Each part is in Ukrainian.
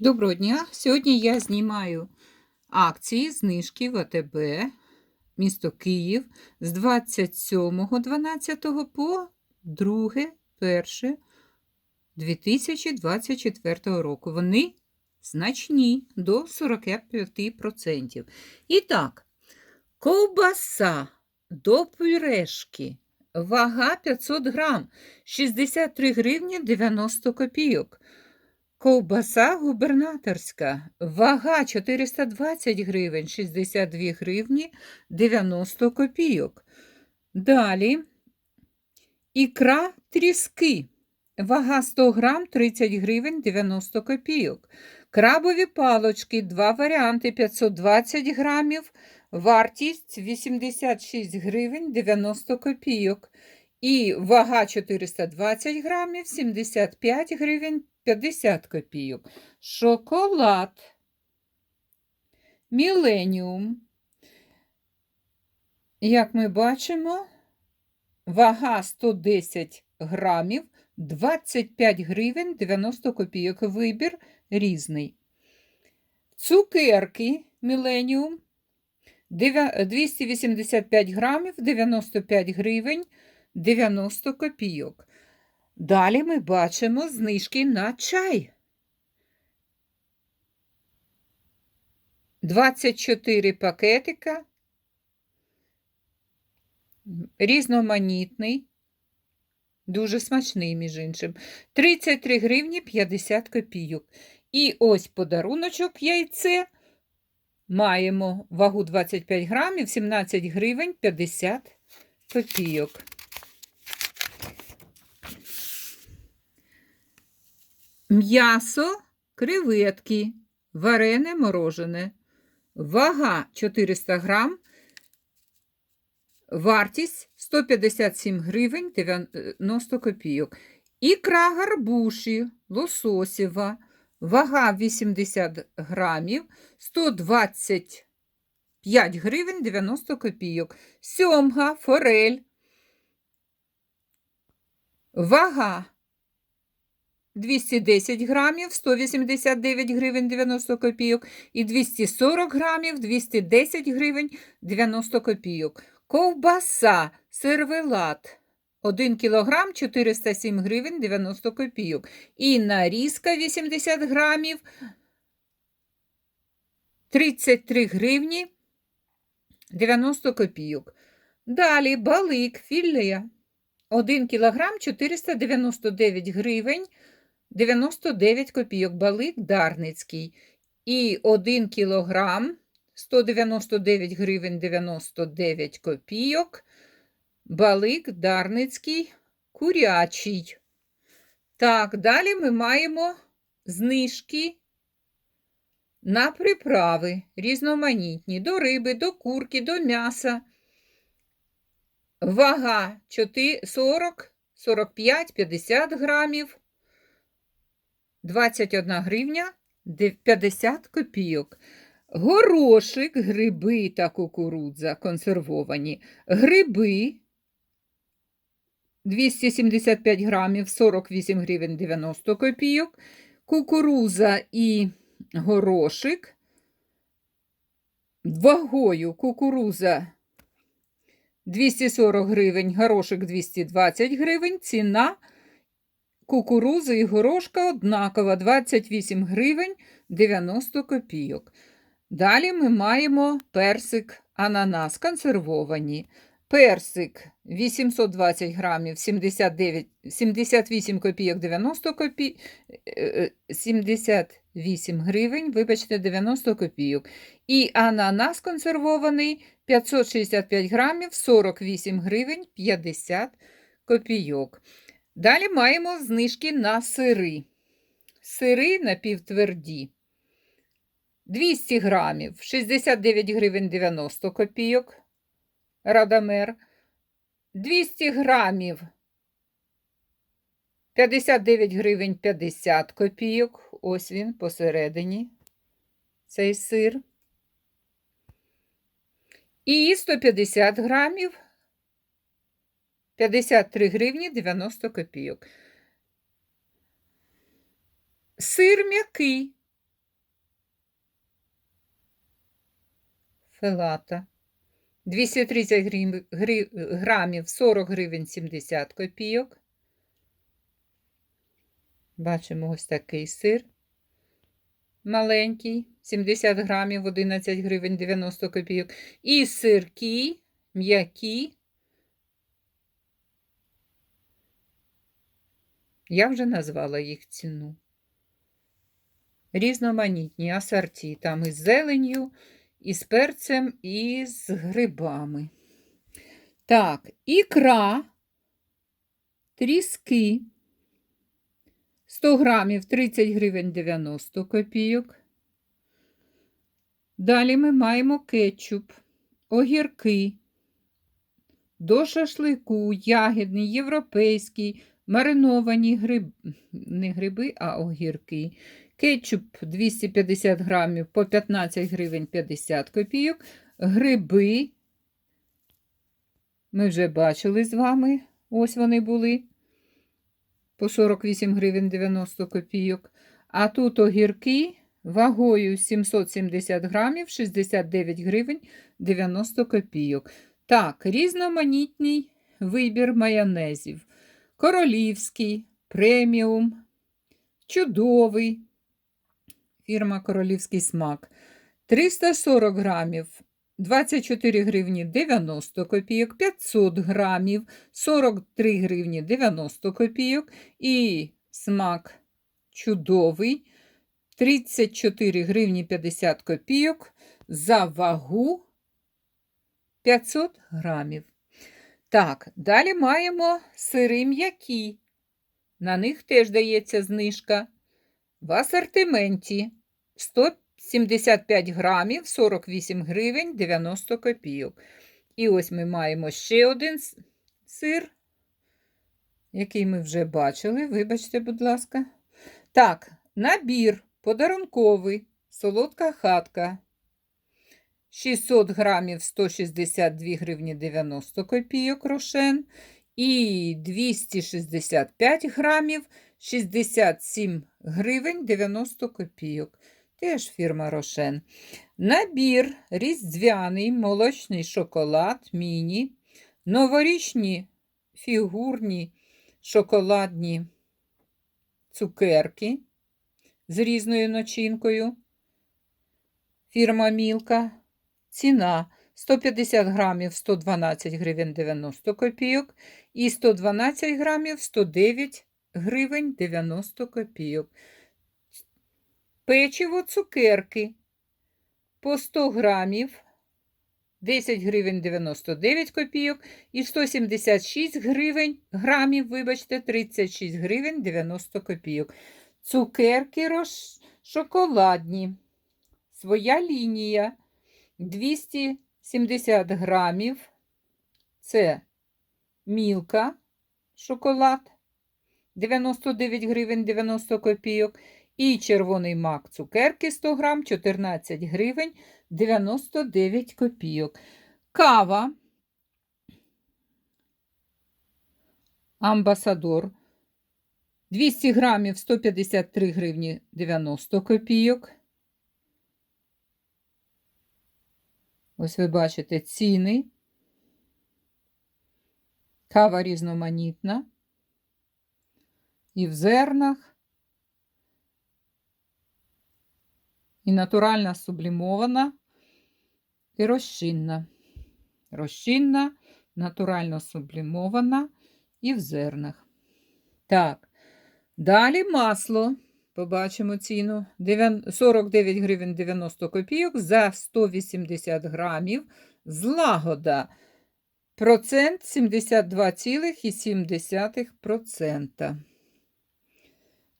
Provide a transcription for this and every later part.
Доброго дня! Сьогодні я знімаю акції знижки в АТБ, місто Київ з 27.12 по 2.1.2024 року. Вони значні до 45%. І так, ковбаса до пюрешки, вага 500 грам, 63 гривні 90 копійок. Ковбаса губернаторська, вага 420 гривень, 62 гривні 90 копійок. Далі ікра тріски, вага 100 грам, 30 гривень 90 копійок. Крабові палочки, два варіанти 520 грамів, вартість 86 гривень 90 копійок. І вага 420 грамів, 75 гривень 50 копійок. Шоколад. Міленіум. Як ми бачимо, вага 110 грамів, 25 гривень 90 копійок. Вибір різний. Цукерки Міленіум. 285 грамів, 95 гривень 90 копійок. Далі ми бачимо знижки на чай. 24 пакетика. Різноманітний, дуже смачний, між іншим. 33 гривні 50 копійок. І ось подаруночок яйце. Маємо вагу 25 грамів, 17 гривень 50 копійок. М'ясо, креветки, варене морожене. Вага 400 грам. Вартість 157 гривень 90 копійок. Ікра гарбуші, лососєва. Вага 80 грамів, 125 гривень 90 копійок. Сьомга, форель. Вага 210 грамів, 189 гривень 90 копійок. І 240 грамів, 210 гривень 90 копійок. Ковбаса, сервелат. 1 кілограм 407 гривень 90 копійок. І нарізка 80 грамів 33 гривні 90 копійок. Далі балик філе 1 кілограм 499 гривень 99 копійок. Балик дарницький. І 1 кілограм 199 гривень 99 копійок. Балик Дарницький курячий. Так, далі ми маємо знижки на приправи різноманітні до риби, до курки, до м'яса. Вага 40, 45, 50 грамів, 21 гривня 50 копійок. Горошик, гриби та кукурудза консервовані. Гриби 275 грамів 48 гривень 90 копійок. Кукуруза і горошик. Вагою кукуруза 240 гривень, горошик 220 гривень. Ціна кукурузи і горошка однакова 28 гривень 90 копійок. Далі ми маємо персик ананас консервовані. Персик 820 грамів 79, 78 копійок 90 копій, 78 гривень, вибачте, 90 копійок. І ананас консервований 565 грамів 48 гривень 50 копійок. Далі маємо знижки на сири. Сири напівтверді. 200 грамів 69 гривень 90 копійок. Радамер. 200 грамів 59 гривень 50 копійок. Ось він посередині. Цей сир. І 150 грамів 53 гривні 90 копійок. Сир м'який. Филата. 230 грам, гри, грамів 40 гривень 70 копійок. Бачимо ось такий сир. Маленький, 70 грамів 11 гривень 90 копійок. І сирки м'які Я вже назвала їх ціну. Різноманітні асорті. Там із зеленью, і з перцем, і з грибами. Так, ікра, тріски. 100 грамів 30 гривень 90 копійок. Далі ми маємо кетчуп, огірки, до шашлику, ягідний, європейський, мариновані гриб... не гриби, а огірки. Кетчуп 250 грамів по 15 гривень 50 копійок. Гриби. Ми вже бачили з вами. Ось вони були по 48 гривень 90 копійок. А тут огірки вагою 770 грамів 69 гривень 90 копійок. Так, різноманітний вибір майонезів. Королівський, преміум, чудовий. Фірма Королівський смак. 340 грамів 24 гривні 90 копійок, 500 грамів 43 гривні 90 копійок. І смак чудовий 34 гривні 50 копійок за вагу 500 грамів. Так, далі маємо сири м'які. На них теж дається знижка. В асортименті 175 грамів 48 гривень 90 копійок. І ось ми маємо ще один сир, який ми вже бачили. Вибачте, будь ласка. Так, набір подарунковий, солодка хатка. 600 грамів 162 гривні 90 копійок рошен. І 265 грамів 67 гривень 90 копійок. Теж фірма Рошен. Набір різдвяний молочний шоколад міні, новорічні фігурні шоколадні цукерки з різною начинкою. Фірма Мілка. Ціна 150 грамів 112 гривень 90 копійок і 112 грамів 109 гривень 90 копійок. Печиво цукерки по 100 грамів 10 гривень 99 копійок і 176 гривень грамів, вибачте, 36 гривень 90 копійок. Цукерки шоколадні. Своя лінія 270 грамів. Це мілка шоколад 99 гривень 90 копійок. І червоний мак цукерки 100 грам 14 гривень 99 копійок. Кава Амбасадор 200 грамів 153 гривні 90 копійок. Ось ви бачите ціни. Кава різноманітна. І в зернах, і натуральна сублімована, і розчинна. Розчинна, натурально сублімована і в зернах. Так, далі масло. Побачимо ціну. 49 гривень 90 копійок за 180 грамів. Злагода. Процент 72,7%.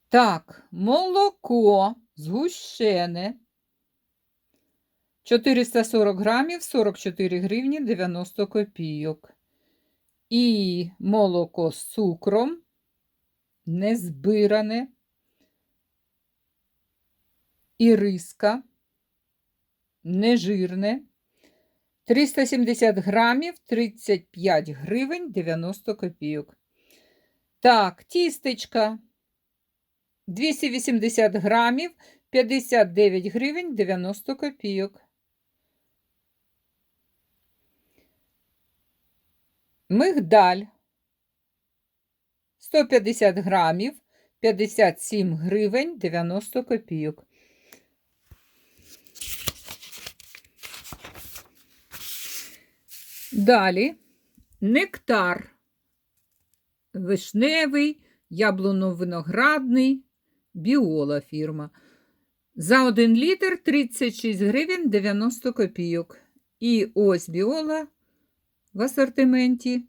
Так, молоко згущене. 440 грамів 44 гривні 90 копійок. І молоко з цукром незбиране іриска, нежирне. 370 грамів 35 гривень 90 копійок. Так, тістечка 280 грамів 59 гривень 90 копійок. Мигдаль 150 грамів 57 гривень 90 копійок. Далі нектар вишневий, яблуно-виноградний, біола фірма. За 1 літр 36 гривень 90 копійок. І ось біола в асортименті.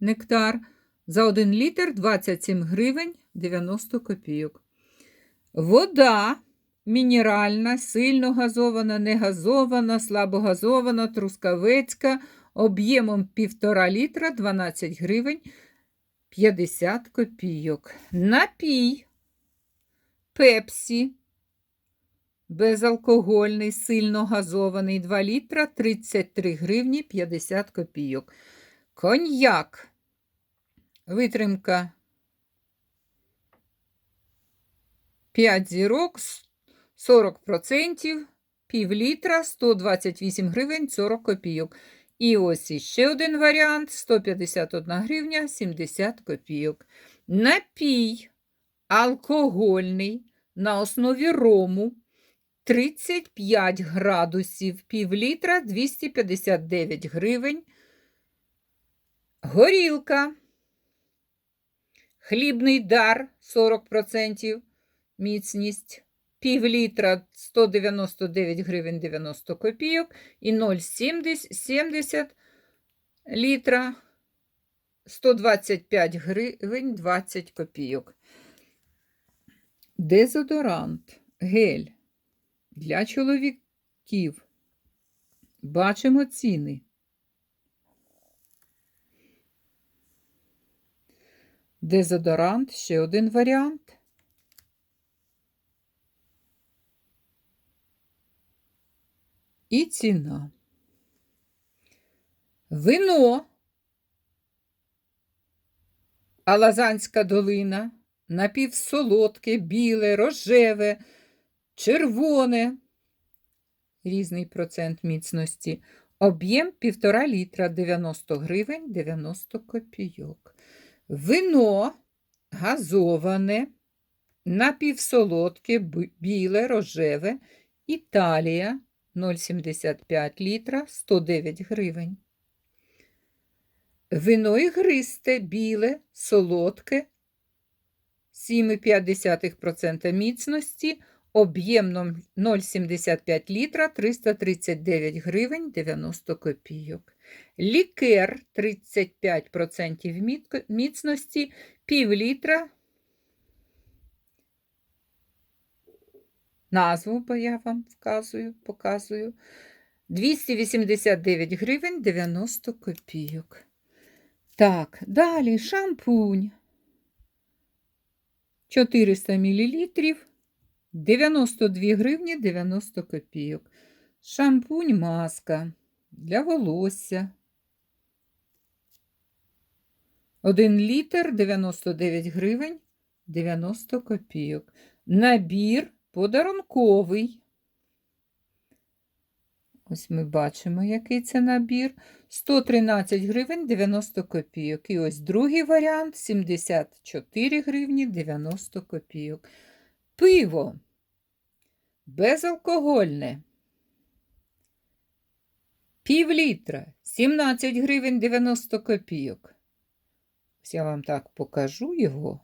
Нектар за 1 літр 27 гривень 90 копійок. Вода мінеральна, сильно газована, негазована, слабогазована, трускавецька, об'ємом 1,5 літра 12 гривень 50 копійок. Напій Пепсі. Безалкогольний, сильно газований 2 літра 33 гривні 50 копійок. Коньяк. Витримка 5 зірок 40%, пів літра 128 гривень 40 копійок. І ось іще один варіант 151 гривня 70 копійок. Напій алкогольний на основі рому 35 градусів, пів літра 259 гривень. Горілка. Хлібний дар 40% міцність. Пів літра 199 гривень 90 копійок і 0,70 літра 125 гривень 20 копійок. Дезодорант, гель для чоловіків. Бачимо ціни. Дезодорант ще один варіант. І ціна. Вино. Алазанська долина. Напівсолодке, біле, рожеве, червоне. Різний процент міцності. Об'єм 1,5 літра 90 гривень 90 копійок. Вино газоване, напівсолодке, біле, рожеве, Італія 0,75 літра 109 гривень. Вино ігристе, біле, солодке, 7,5% міцності, об'ємом 0,75 літра 339 гривень 90 копійок. Лікер 35% міцності, пів літра. Назву я вам вказую, показую. 289 гривень 90 копійок. Так, далі шампунь. 400 мл 92 гривні 90 копійок. Шампунь маска для волосся. 1 літр 99 гривень 90 копійок. Набір подарунковий. Ось ми бачимо, який це набір. 113 гривень 90 копійок. І ось другий варіант 74 гривні 90 копійок. Пиво безалкогольне. Пів літра 17 гривень 90 копійок. Ось я вам так покажу його.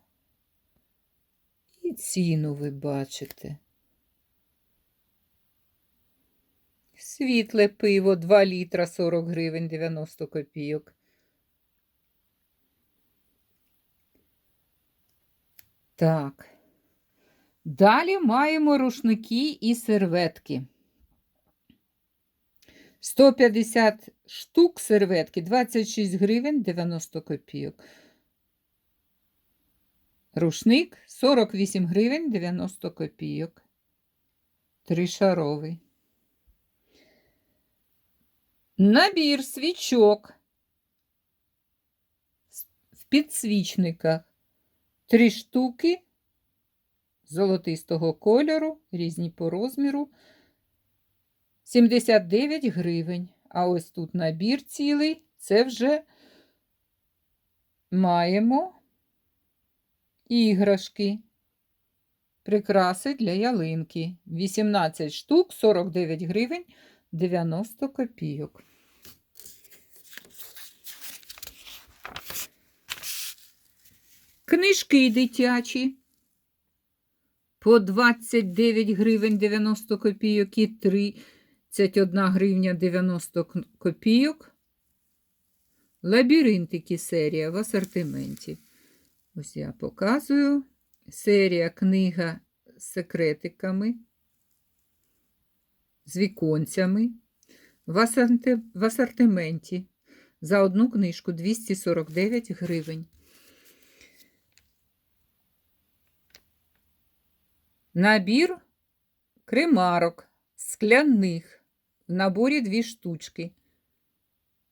І ціну ви бачите. Світле пиво 2 літра 40 гривень 90 копійок. Так. Далі маємо рушники і серветки. 150 штук серветки 26 гривень 90 копійок. Рушник 48 гривень 90 копійок. Тришаровий. Набір свічок в підсвічниках. Три штуки золотистого кольору, різні по розміру. 79 гривень. А ось тут набір цілий Це вже маємо іграшки, прикраси для ялинки. 18 штук, 49 гривень, 90 копійок. Книжки дитячі по 29 гривень 90 копійок і 31 гривня 90 копійок. Лабіринтики серія в асортименті. Ось я показую. Серія книга з секретиками, з віконцями. В, асорти- в асортименті за одну книжку 249 гривень. Набір кремарок скляних. В наборі дві штучки.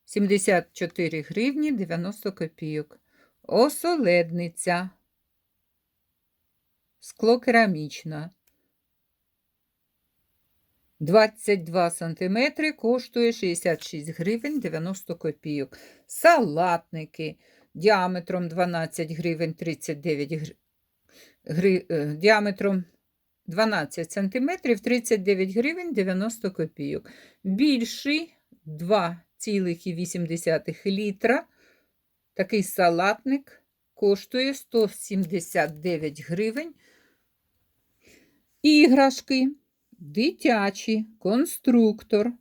74 гривні 90 копійок. Осоледниця. Скло керамічна. 22 сантиметри коштує 66 гривень 90 копійок. Салатники діаметром 12 гривень 39 гривень. Гри... е, Діаметром 12 сантиметрів 39 гривень 90 копійок. Більший 2,8 літра. Такий салатник коштує 179 гривень. Іграшки дитячі, конструктор.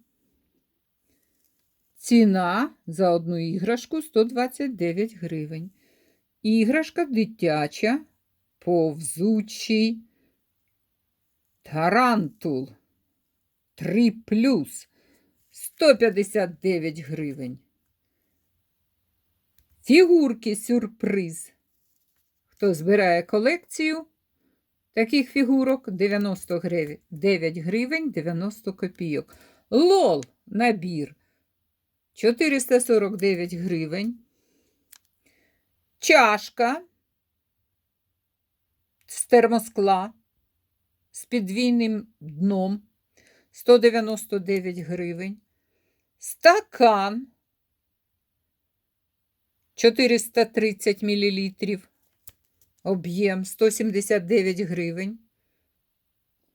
Ціна за одну іграшку 129 гривень. Іграшка дитяча, повзучий тарантул 3 плюс 159 гривень. Фігурки сюрприз. Хто збирає колекцію таких фігурок 99 гривень 90 копійок. Лол набір 449 гривень. Чашка з термоскла з підвійним дном 199 гривень. Стакан 430 мл. Об'єм 179 гривень.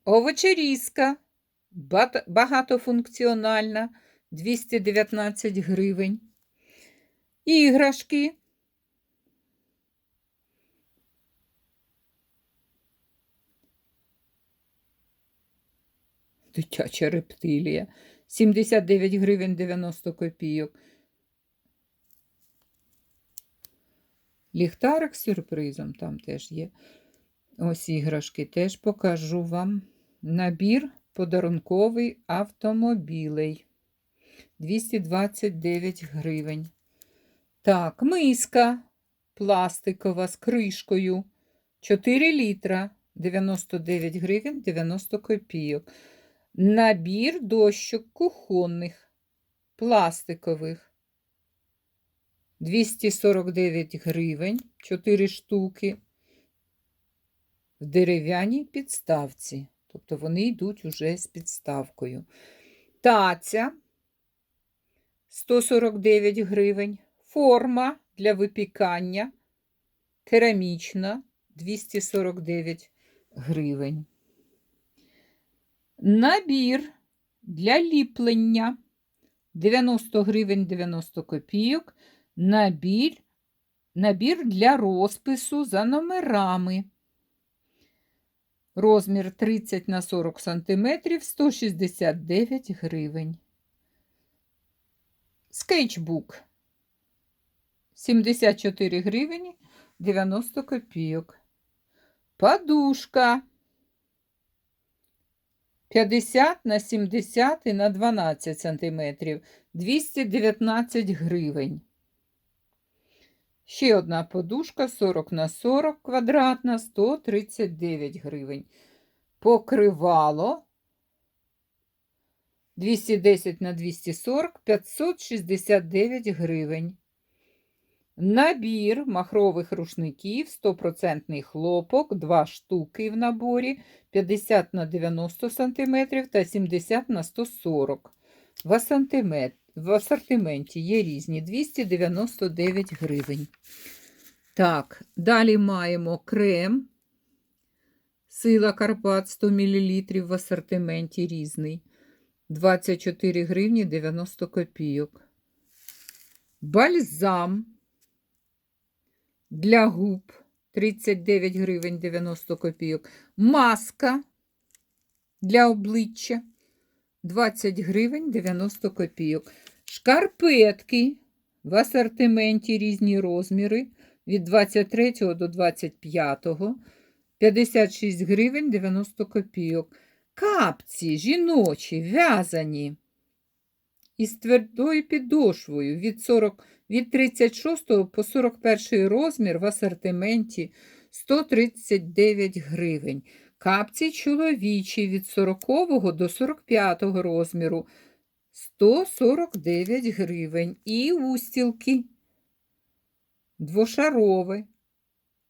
Овочерізка багатофункціональна 219 гривень. Іграшки. Дитяча рептилія. 79 гривень 90 копійок. Ліхтарик з сюрпризом там теж є. Ось іграшки теж покажу вам. Набір подарунковий автомобілей. 229 гривень. Так, миска пластикова з кришкою. 4 літра 99 гривень 90 копійок. Набір дощок кухонних пластикових 249 гривень, 4 штуки в дерев'яній підставці. Тобто вони йдуть уже з підставкою. Таця 149 гривень. Форма для випікання керамічна 249 гривень. Набір для ліплення 90 гривень 90 копійок. Набір, набір для розпису за номерами. Розмір 30 на 40 см 169 гривень. Скетчбук 74 гривні 90 копійок. Подушка 50 на 70 і на 12 сантиметрів 219 гривень. Ще одна подушка 40 на 40 квадратна 139 гривень. Покривало 210 на 240 569 гривень. Набір махрових рушників 100% хлопок, 2 штуки в наборі 50 на 90 см та 70 на 140 в асантимет- в асортименті є різні 299 гривень. Так, далі маємо крем. Сила Карпат 100 мл в асортименті різний. 24 гривні 90 копійок. Бальзам для губ 39 гривень 90 копійок. Маска для обличчя 20 гривень 90 копійок. Шкарпетки в асортименті різні розміри від 23 до 25, 56 гривень 90 копійок. Капці жіночі, в'язані із твердою підошвою від, 40, від 36 по 41 розмір в асортименті 139 гривень. Капці чоловічі від 40 до 45 розміру. 149 гривень. І устілки. Двошарові,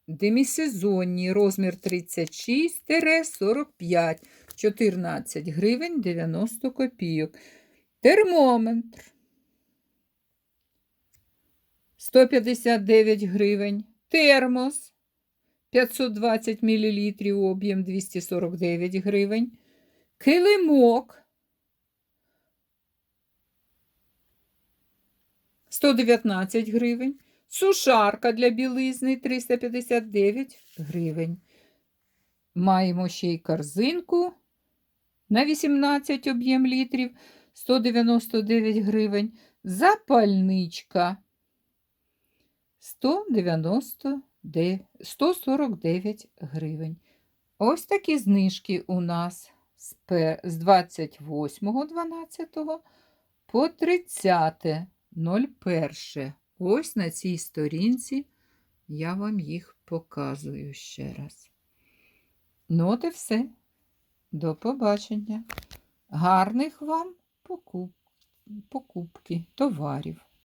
демісезонні, розмір 36-45, 14 гривень 90 копійок. Термометр. 159 гривень. Термос 520 мл, об'єм 249 гривень. Килимок 119 гривень. Сушарка для білизни 359 гривень. Маємо ще й корзинку на 18 об'єм літрів 199 гривень. Запальничка 199, 149 гривень. Ось такі знижки у нас з пе- з 28.12 по 30.01. Ось на цій сторінці я вам їх показую ще раз. Ну, от і все. До побачення. Гарних вам покуп... покупки товарів.